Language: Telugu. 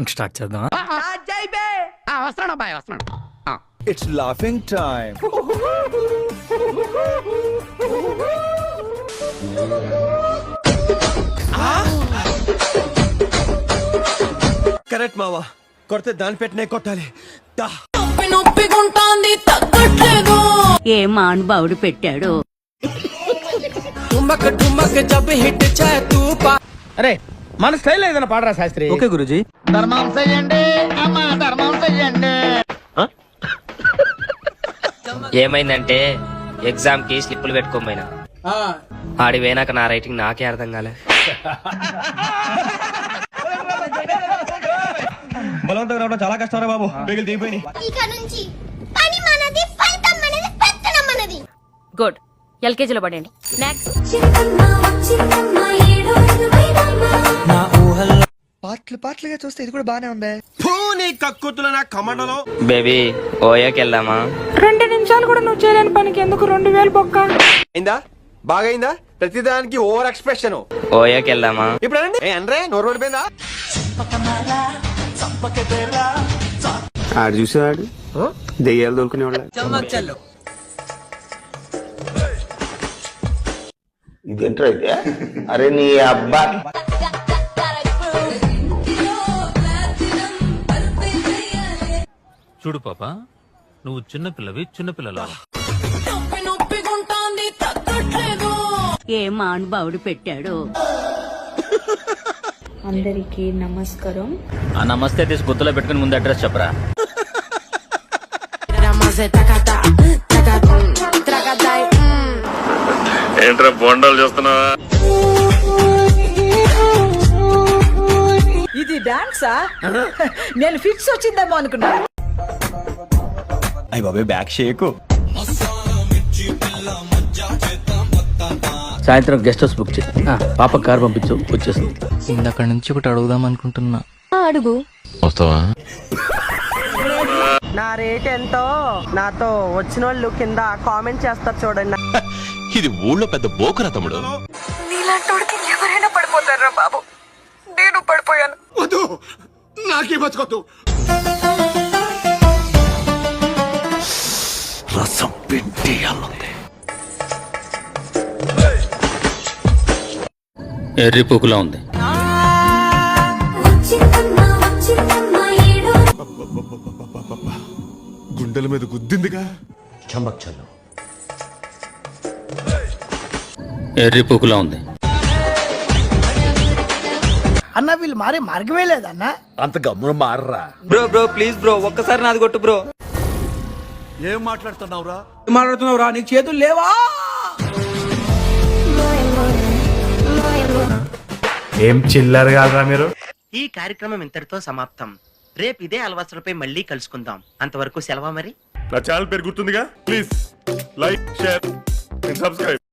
ఇంక స్టార్ట్ చేద్దాం వస్తున్నాడు అబ్బాయి వస్తున్నాడు. It's laughing time. కరెక్ట్ మావా. కొడితే దాని పెట్టినే కొట్టాలి. దా. నొప్పి నొప్పిగుంటాంది తగ్గట్లేదు. ఏ మానుభావుడు పెట్టాడు. అరే మన స్టైల్ ఏదైనా పాడరా శాస్త్రి? ఓకే గురుజీ. ధర్మం చెయ్యండి అమ్మా ధర్మం చెయ్యండి. ఏమైందంటే ఎగ్జామ్కి స్లిప్పులు పెట్టుకోమైనా ఆడి పోయినాక నా రైటింగ్ నాకే అర్థం కాలే. బలవంతం రావడం చాలా కష్టం బాబు. బేగులు దిగిపోయి ఇక నుంచి పని మనది ఫలితం మనది పెత్తనం మనది. గుడ్. ఎల్కేజీలో పడండి నెక్స్ట్ పాటలు పాటలుగా చూస్తే ఇది కూడా బానే ఉంది. నీ కక్కుతుల నా కమండలో బేబీ ఓయోకి వెళ్దామా? రెండు నిమిషాలు కూడా నువ్వు చేయలేని పనికి ఎందుకు రెండు వేలు బొక్క? అయిందా? బాగైందా? ప్రతిదానికి ఓవర్ ఎక్స్ప్రెషన్. ఓయోకి వెళ్దామా? ఇప్పుడు అనండి. ఏ అనరే నోరు పడిపోయిందా ఆడు చూసేవాడు దెయ్యాలు దొరుకునేవాడు ఇదేంట్రా అయితే అరే నీ అబ్బా. చూడు పాప నువ్వు చిన్నపిల్లవి చిన్నపిల్లలు నొప్పి నొప్పిగుంటాంది తగ్గట్లేదు. ఏ మానుభావుడు పెట్టాడు? అందరికీ నమస్కారం. ఆ నమస్తే తీసి గుర్తులో పెట్టుకుని ముందు అడ్రస్ చెప్పరా. ఏంట్రా బొండాలు చేస్తున్నావా? ఇది డాన్సా? నేను ఫిక్స్ వచ్చిందేమో అనుకున్నా అయ్యి బాబాయ్ బ్యాక్ షేకు సాయంత్రం గెస్ట్ హౌస్ బుక్ ఆ, పాప కార్ పంపించు వచ్చేస్తుంది. ఇందక్కడి నుంచి ఒకటి అడుగుదాం అనుకుంటున్నా. అడుగు. వస్తావా? నా రేట్ ఎంతో? నాతో వచ్చిన వాళ్ళు కింద కామెంట్ చేస్తారు చూడండి. ఇది ఊళ్ళో పెద్ద బోకరా తమ్ముడు. నీలాంటోడికి ఎవరైనా పడిపోతారా బాబు? నేను పడిపోయాను. వద్దు. నాకే బతుకొద్దు. ఎర్రి పుకులా ఉంది. గుండెల మీద గుద్దిందిగా. ఎర్రి పుకులా ఉంది. అన్న వీళ్ళు మారే మార్గమే లేదన్నా? అంత గమ్మున మారరా. బ్రో బ్రో ప్లీజ్ బ్రో ఒక్కసారి నాది కొట్టు బ్రో. ఏం మాట్లాడుతున్నావురా? మాట్లాడుతున్నావురా? నీకు చేతులు లేవా? ఏం చిల్లర కాదురా మీరు? ఈ కార్యక్రమం ఇంతటితో సమాప్తం. రేపు ఇదే అలవాసులపై మళ్ళీ కలుసుకుందాం. అంతవరకు సెలవా మరి? నా ఛానల్ పేరు గుర్తుందిగా? Please like share subscribe